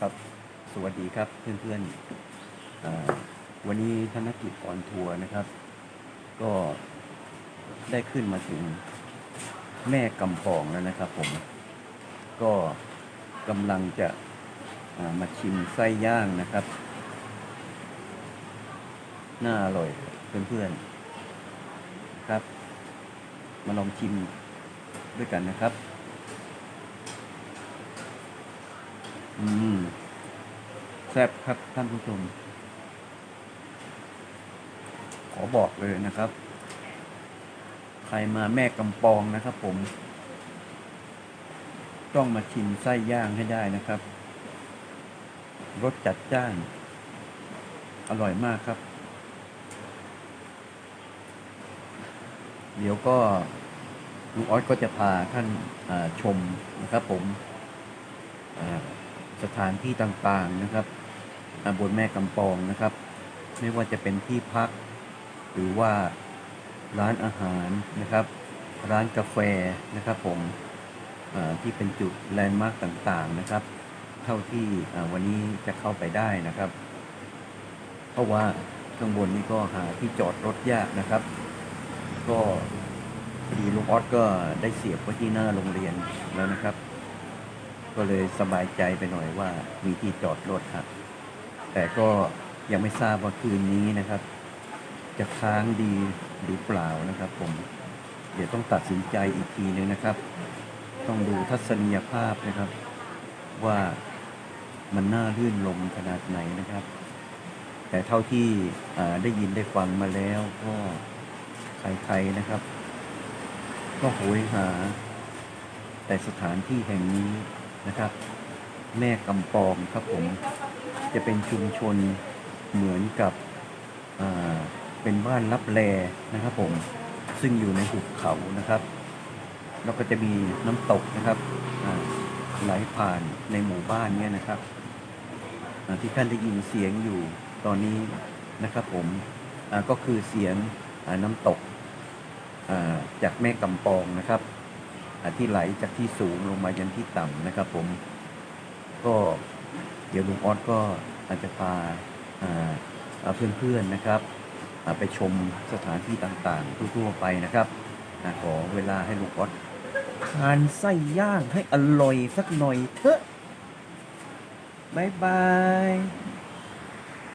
ครับ สวัสดีครับเพื่อนๆวันนี้ธนกิจออนทัวร์นะครับ ก็ได้ขึ้นมาถึงแม่กำปองแล้วนะครับผม ก็กำลังจะามาชิมไส้ย่างนะครับ น่าอร่อยเพื่อนๆครับ มาลองชิมด้วยกันนะครับ อืมแซ่บครับท่านผู้ชม ขอบอกเลยนะครับ ใครมาแม่กำปองนะครับผม ต้องมาชิมไส้ย่างให้ได้นะครับ รสจัดจ้าน อร่อยมากครับ เดี๋ยวก็ลุงออสก็จะพาท่านชมนะครับผมอ่า สถานที่ต่างๆนะครับบนแม่กำปองนะครับ ไม่ว่าจะเป็นที่พัก หรือว่าร้านอาหารนะครับ ร้านกาแฟนะครับผมที่เป็นจุดแลนด์มาร์กต่างๆนะครับ เท่าที่วันนี้จะเข้าไปได้นะครับ เพราะว่าข้างบนนี้ก็หาที่จอดรถยากนะครับ ก็พอดีลุงออสก็ได้เสียบไว้ที่หน้าโรงเรียนแล้วนะครับ ก็เลยสบายใจไปหน่อยว่ามีที่จอดรถครับ แต่ก็ยังไม่ทราบว่าคืนนี้นะครับ จะค้างดีหรือเปล่านะครับ ผม เดี๋ยวต้องตัดสินใจอีกทีนึงนะครับ ต้องดูทัศนียภาพนะครับ ว่ามันน่ารื่นลมขนาดไหนนะครับ แต่เท่าที่ได้ยินได้ฟังมาแล้วก็ใครๆนะครับ ก็โหยหา แต่สถานที่แห่งนี้ นะครับ แม่กำปองครับผมจะเป็นชุมชนเหมือนกับเป็นบ้านรับแลนะครับผมซึ่งอยู่ในหุบเขานะครับ แล้วก็จะมีน้ำตกนะครับไหลผ่านในหมู่บ้านเนี่ยนะครับที่ท่านได้ยินเสียงอยู่ตอนนี้นะครับผมก็คือเสียงน้ำตกจากแม่กำปองนะครับ ที่ไหลจากที่สูงลงมายันที่ต่ำนะครับ ผม ก็เดี๋ยวลุงออสก็อาจจะพาอ่าอ่าเพื่อนๆนะครับไปชมสถานที่ต่างๆ ทั่วๆไปนะครับอขอเวลาให้ลุงออสทานไส้ย่างให้อร่อยสักหน่อยเถอะบายบาย